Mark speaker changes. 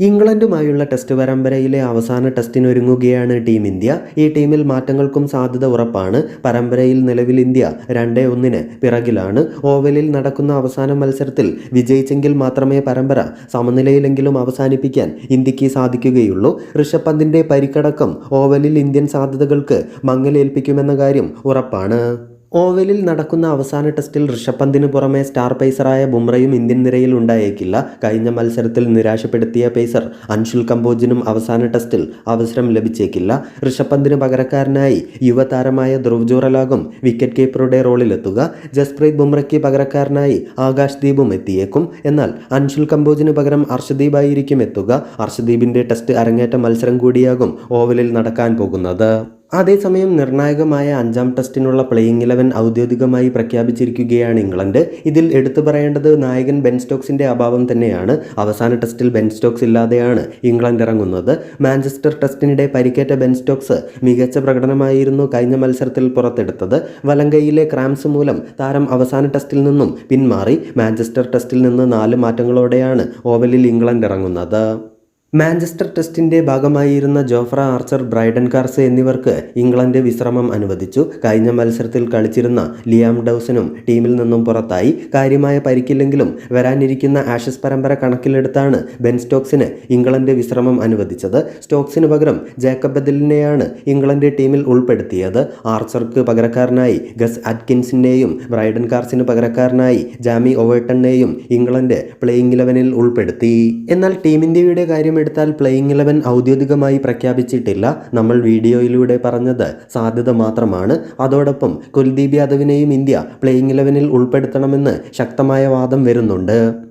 Speaker 1: ഇംഗ്ലണ്ടുമായുള്ള test പരമ്പരയിലെ അവസാന ടെസ്റ്റിനൊരുങ്ങുകയാണ് team India. ഈ ടീമിൽ മാറ്റങ്ങൾക്കും സാധ്യത ഉറപ്പാണ്. പരമ്പരയിൽ നിലവിൽ ഇന്ത്യ രണ്ടേ ഒന്നിന് പിറകിലാണ്. ഓവലിൽ നടക്കുന്ന അവസാന മത്സരത്തിൽ വിജയിച്ചെങ്കിൽ മാത്രമേ പരമ്പര സമനിലയിലെങ്കിലും അവസാനിപ്പിക്കാൻ ഇന്ത്യയ്ക്ക് സാധിക്കുകയുള്ളൂ. ഋഷഭ് പന്തിന്റെ പരിക്കടക്കം ഓവലിൽ ഇന്ത്യൻ സാധ്യതകൾക്ക് മങ്ങലേൽപ്പിക്കുമെന്ന കാര്യം ഉറപ്പാണ്. ഓവലിൽ നടക്കുന്ന അവസാന ടെസ്റ്റിൽ ഋഷഭ് പന്തിന് പുറമെ സ്റ്റാർ പേസറായ ബുംറയും ഇന്ത്യൻ നിരയിൽ ഉണ്ടായേക്കില്ല. കഴിഞ്ഞ മത്സരത്തിൽ നിരാശപ്പെടുത്തിയ പേസർ അൻഷുൽ കമ്പോജിനും അവസാന ടെസ്റ്റിൽ അവസരം ലഭിച്ചേക്കില്ല. ഋഷഭ് പന്തിന് പകരക്കാരനായി യുവതാരമായ ധ്രുവ് ജോറലാകും വിക്കറ്റ് കീപ്പറുടെ റോളിലെത്തുക. ജസ്പ്രീത് ബുംറയ്ക്ക് പകരക്കാരനായി ആകാശ് ദീപും എത്തിയേക്കും. എന്നാൽ അൻഷുൽ കമ്പോജിന് പകരം അർഷദീപ് ആയിരിക്കും എത്തുക. അർഷദീപിന്റെ ടെസ്റ്റ് അരങ്ങേറ്റ മത്സരം കൂടിയാകും ഓവലിൽ നടക്കാൻ പോകുന്നത്. അതേസമയം നിർണായകമായ അഞ്ചാം ടെസ്റ്റിനുള്ള പ്ലേയിങ് ഇലവൻ ഔദ്യോഗികമായി പ്രഖ്യാപിച്ചിരിക്കുകയാണ് ഇംഗ്ലണ്ട്. ഇതിൽ എടുത്തു പറയേണ്ടത് നായകൻ ബെൻ സ്റ്റോക്സിന്റെ അഭാവം തന്നെയാണ്. അവസാന ടെസ്റ്റിൽ ബെൻ സ്റ്റോക്സ് ഇല്ലാതെയാണ് ഇംഗ്ലണ്ട് ഇറങ്ങുന്നത്. മാഞ്ചസ്റ്റർ ടെസ്റ്റിനിടെ പരിക്കേറ്റ ബെൻ സ്റ്റോക്സ് മികച്ച പ്രകടനമായിരുന്നു കഴിഞ്ഞ മത്സരത്തിൽ പുറത്തെടുത്തത്. വലങ്കയിലെ ക്രാംസ് മൂലം താരം അവസാന ടെസ്റ്റിൽ നിന്നും പിന്മാറി. മാഞ്ചസ്റ്റർ ടെസ്റ്റിൽ നിന്ന് നാല് മാറ്റങ്ങളോടെയാണ് ഓവലിൽ ഇംഗ്ലണ്ട് ഇറങ്ങുന്നത്. മാഞ്ചസ്റ്റർ ടെസ്റ്റിന്റെ ഭാഗമായിരുന്ന ജോഫ്ര ആർച്ചർ ബ്രൈഡൻ കാർസ് എന്നിവർക്ക് ഇംഗ്ലണ്ട് വിശ്രമം അനുവദിച്ചു. കഴിഞ്ഞ മത്സരത്തിൽ കളിച്ചിരുന്ന ലിയാം ഡൗസനും ടീമിൽ നിന്നും പുറത്തായി. കാര്യമായ പരിക്കില്ലെങ്കിലും വരാനിരിക്കുന്ന ആഷസ് പരമ്പര കണക്കിലെടുത്താണ് ബെൻ സ്റ്റോക്സിന് ഇംഗ്ലണ്ട് വിശ്രമം അനുവദിച്ചത്. സ്റ്റോക്സിന് പകരം ജേക്കബ് ബദലിനെയാണ് ഇംഗ്ലണ്ട് ടീമിൽ ഉൾപ്പെടുത്തിയത്. ആർച്ചർക്ക് പകരക്കാരനായി ഗസ് അറ്റ്കിൻസിനെയും ബ്രൈഡൻ കാർസിന് പകരക്കാരനായി ജാമി ഒവേട്ടനെയും ഇംഗ്ലണ്ട് പ്ലേയിങ് ഇലവനിൽ ഉൾപ്പെടുത്തി. എന്നാൽ ടീം ഇന്ത്യയുടെ കാര്യം എടുത്താൽ പ്ലേയിങ് ഇലവൻ ഔദ്യോഗികമായി പ്രഖ്യാപിച്ചിട്ടില്ല. നമ്മൾ വീഡിയോയിലൂടെ പറഞ്ഞത് സാധ്യത മാത്രമാണ്. അതോടൊപ്പം കുൽദീപ് യാദവിനെയും ഇന്ത്യ പ്ലേയിങ് ഇലവനിൽ ഉൾപ്പെടുത്തണമെന്ന് ശക്തമായ വാദം വരുന്നുണ്ട്.